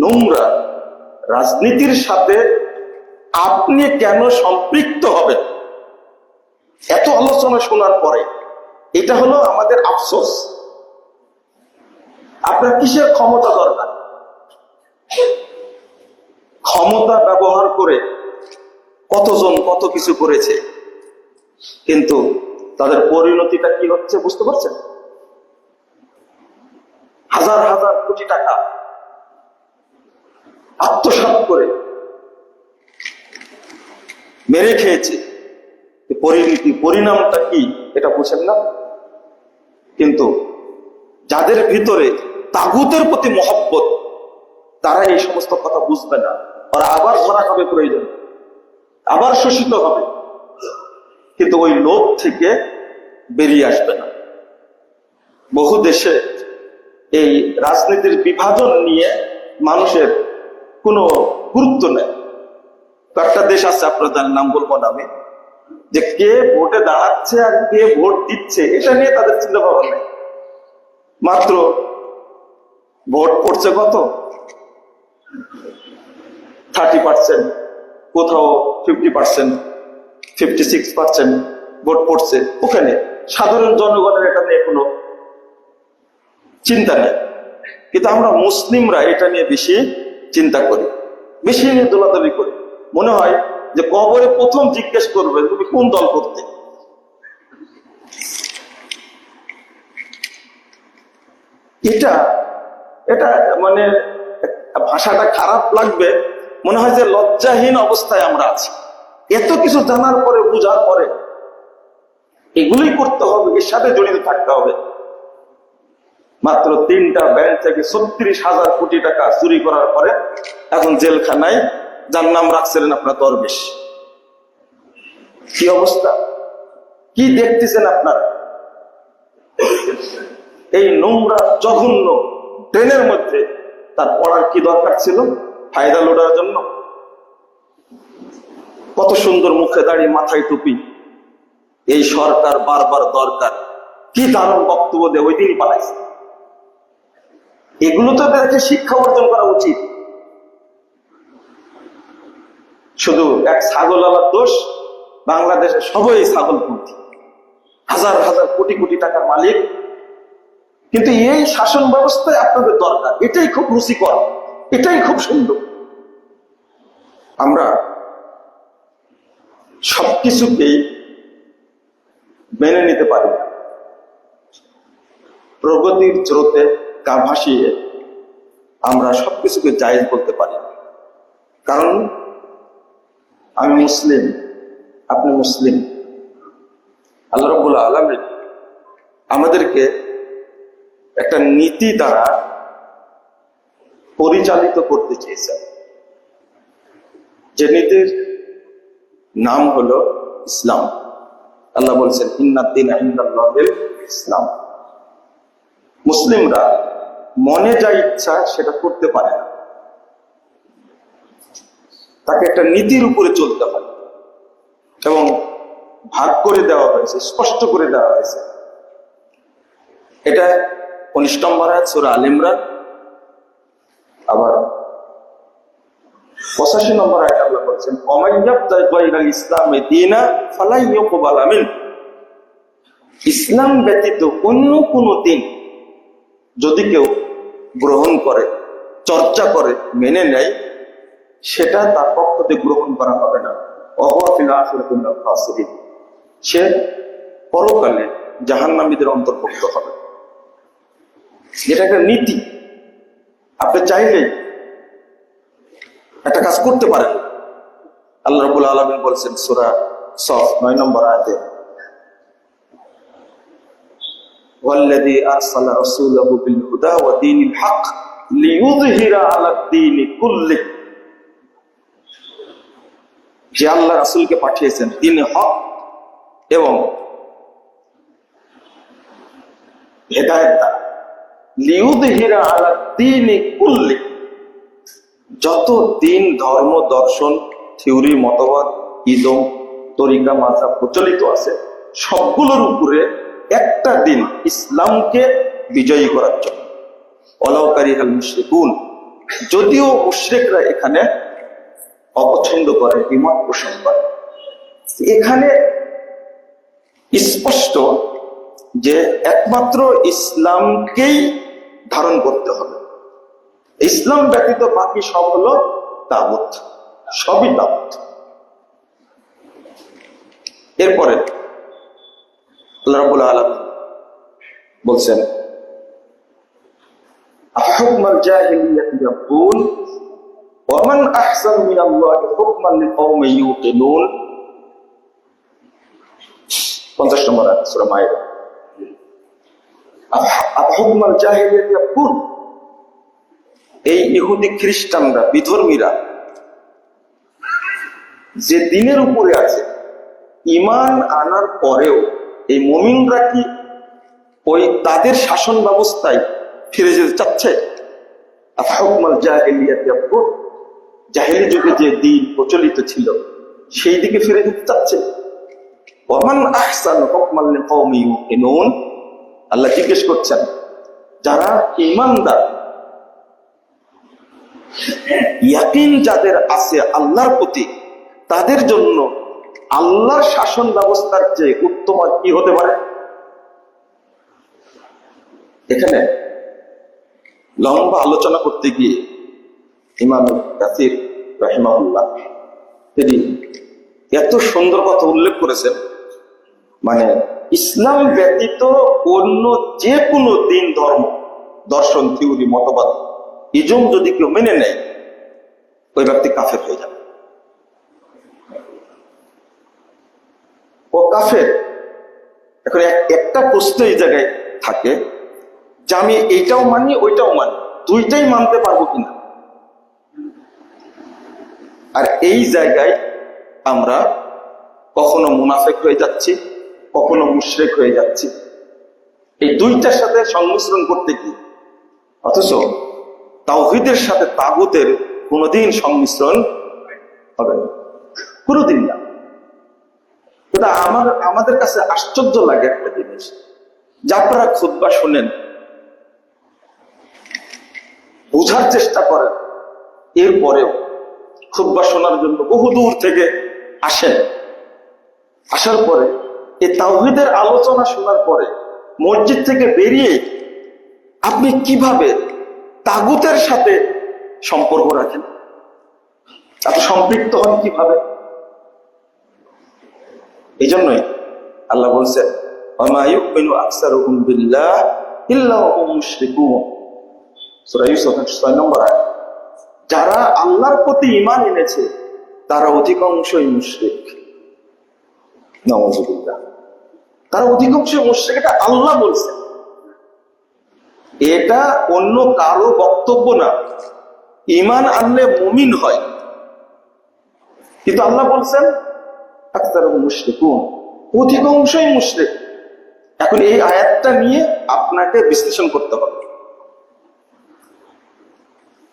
নোংরা রাজনীতির সাথে আপনি কেন সম্পৃক্ত হবেন? এত আলোচনা শোনার পরে এটা হলো আমাদের আফসোস। আপনার কিসের ক্ষমতা দরকার? ক্ষমতা ব্যবহার করে কতজন কত কিছু করেছে? কিন্তু তাদের পরিণতিটা কি হচ্ছে বুঝতে পারছেন? হাজার হাজার কোটি টাকা আত্মসাৎ করে মেরে খেয়েছে। পরিণতি, পরিণামটা কি এটা বুঝেন না? কিন্তু যাদের ভিতরে তাগুতের প্রতি মহব্বত, তারা এই সমস্ত কথা বুঝবে না। ওরা আবার ধরা খাবে প্রয়োজন। আবার শোষিত হবে। কিন্তু ওই লোভ থেকে বেরিয়ে আসবে না। বহু দেশে এই রাজনীতির বিভাজন নিয়ে মানুষের কোনো গুরুত্ব নেই। কয়েকটা দেশ আছে আপনাদের নাম বলব না আমি, যে কে ভোটে দাঁড়াচ্ছে আর কে ভোট দিচ্ছে, এটা নিয়ে তাদের চিন্তা ভাবনা নেই। মাত্র ভোট পড়ছে কত? থার্টি পার্সেন্ট, কোথাও fifty percent, fifty six percent vote পড়ছে ওখানে। সাধারণ জনগণের এটা নিয়ে কোনো চিন্তা নেই। কিন্তু আমরা মুসলিমরা এটা নিয়ে বেশি চিন্তা করি, বেশি নিয়ে দোলাদলি করি। মনে হয় যে কবরে প্রথম জিজ্ঞেস করবে, তুমি কোন দল করতে? এটা এটা মানে ভাষাটা খারাপ লাগবে। মনে হয় যে লজ্জাহীন অবস্থায় আমরা আছি। এত কিছু জানার পরে, বোঝার পরে, এগুলোই করতে হবে, এর সাথে জড়িত থাকতে হবে। মাত্র তিনটা ব্যাংক থেকে ছত্রিশ হাজার কোটি টাকা চুরি করার পরে এখন জেলখানায় যার নাম রাখছিলেন আপনার দরবেশ। কি অবস্থা? কি দেখতেছেন আপনার? এই নোংরা, জঘন্য ট্রেনের মধ্যে তার পড়ার কি দরকার ছিল? ফায়দা লোডার জন্য? কত সুন্দর মুখে দাঁড়িয়ে মাথায় টুপি। এই সরকার বারবার দরকার। কি দারুণ বক্তব্য দেয় ওই দিনই পালাইছে। এগুলো তো তাদেরকে শিক্ষা অর্জন করা উচিত। শুধু এক ছাগল আবার দোষ বাংলাদেশে সবাই ছাগলপন্থী হাজার হাজার কোটি কোটি টাকার মালিক। কিন্তু এই শাসন ব্যবস্থায় আপনাদের দরকার। এটাই খুব রুচিকর। এটাই খুব সুন্দর। আমরা সবকিছুকেই মেনে নিতে পারি প্রগতির স্রোতে গা ভাসিয়ে আমরা সবকিছুকে জায়েজ বলতে পারি। কারণ আমি মুসলিম, আপনি মুসলিম। আল্লাহ রব্বুল আলমী আমাদেরকে একটা নীতি দ্বারা পরিচালিত করতে চেয়েছেন। যে নীতির নাম হলো ইসলাম। আল্লাহ বলছেন ইন্নাদ্দিন ইসলাম। মুসলিমরা মনে যা ইচ্ছা সেটা করতে পারে না। তাকে একটা নীতির উপরে চলতে হয়। এবং ভাগ করে দেওয়া হয়েছে, স্পষ্ট করে দেওয়া হয়েছে। এটা উনিশ নম্বর আয়াত, সুরা আল ইমরান। আবার পঁচাশি নম্বর আয়াত আল্লাহ বলছেন অমাইয়াল ইসলামে দিনা ফালাই আমিন ইসলাম ব্যতীত অন্য কোনো দিন যদি কেউ গ্রহণ করে, চর্চা করে, মেনে নেয়, সেটা তার পক্ষ থেকে গ্রহণ করা হবে না। সে পরকালে জাহান্নামীদের অন্তর্ভুক্ত হবে। এটা একটা নীতি। আপনি চাইলেই একটা কাজ করতে পারেন। আল্লাহ রবুল আলমিন বলছেন, সুরা সফ নয় নম্বর আয়াতে والذي أرسل رسوله بالهدى ودين الحق ليظهر على الدين كله যে আল্লাহ রাসূলকে পাঠিয়েছেন তিনি হক এবং হেদায়েত দ্বারা লিউদহিরা আলা দ্বীনি কুল্লি যত দিন ধর্ম দর্শন থিওরি মতবাদ ইদম তরিকা মাথা প্রচলিত আছে সবগুলোর উপরে একটা দিন ইসলামকে বিজয়ী করার জন্য। অলাউকারী হাল মুশরিকুন, যদিও মুশ্রিকরা এখানে অপছন্দ করে বিমত পোষণ করে। এখানে স্পষ্ট যে একমাত্র ইসলামকেই ধারণ করতে হবে। ইসলাম ব্যতীত বাকি সব হলো তাবত সবই তাবত এরপরে আল্লাহ আলামিন বলছেন আহকুমাল জাহিলিয়াতি ইয়াকুল ওয়ামান আহসানু মিনাল্লাহি হুকমান লিকাওমিন ইউকিনুন। 50 নম্বর আয়াত, সূরা মাইদা আহকুমাল জাহিলিয়াতি এই ইহুদি খ্রিস্টানরা, বিধর্মীরা, যে দিনের উপরে আছে ইমান আনার পরেও এই মমিনরা কি ওই তাদের শাসন ব্যবস্থায় ফিরে যেতে চাচ্ছে? জাহিলি যুগে যে দিন প্রচলিত ছিল, সেই দিকে ফিরে যেতে চাচ্ছে? আল্লাহ জিজ্ঞেস করছেন, যারা ইমানদার ইয়াকিন যাদের আছে আল্লাহর প্রতি, তাদের জন্য আল্লাহর শাসন ব্যবস্থার চেয়ে উত্তম কি হতে পারে? এখানে লম্বা আলোচনা করতে গিয়ে ইমাম কাসির রহিমাউল্লাহ তিনি এত সুন্দর কথা উল্লেখ করেছেন মানে ইসলাম ব্যতীত অন্য যে কোনো দিন ধর্ম, দর্শন থিওরি মতবাদ, ইজম যদি কেউ মেনে নেয়, ওই ব্যক্তি কাফের হয়ে যাবে। কাফের এখন একটা প্রশ্ন এই জায়গায় থাকে যে আমি এইটাও মানি, ওইটাও মানি, দুইটাই মানতে পারব কিনা? আর এই জায়গায় আমরা কখনো মুনাফেক হয়ে যাচ্ছি, কখনো মুশরেক হয়ে যাচ্ছি। এই দুইটার সাথে সংমিশ্রণ করতে কি অথচ তাওহিদের সাথে তাগুতের কোনোদিন সংমিশ্রণ হবে না। কোনোদিন না। এটা আমার, আমাদের কাছে আশ্চর্য লাগে একটা জিনিস। যে আপনারা খুদ্া শোনেন, বোঝার চেষ্টা করেন। এরপরেও খুদ্া শোনার জন্য বহু দূর থেকে আসেন। আসার পরে এই তাওহিদের আলোচনা শোনার পরে মসজিদ থেকে বেরিয়ে আপনি কীভাবে তাগুতের সাথে সম্পর্ক রাখেন? আপনি সম্পৃক্ত হন কীভাবে? এই জন্যই আল্লাহ বলছেন ওমা ইউমিনু আকসারুহুম বিল্লাহ ইল্লা ওয়া হুম মুশরিকুন। সূরা ইউসুফ 6 নম্বর আয়াত। যারা আল্লাহর প্রতি ইমান এনেছে, তারা অধিকাংশই মুশরিক। তারা অধিকাংশই মুশরিক, এটা আল্লাহ বলছেন। এটা অন্য কারও বক্তব্য না। ইমান আনলে মুমিন হয়। কিন্তু আল্লাহ বলছেন আক্তার মুশরিকুন অধিকাংশই মুশরিক। এখন এই আয়াতটা নিয়ে আপনাকে বিশ্লেষণ করতে হবে।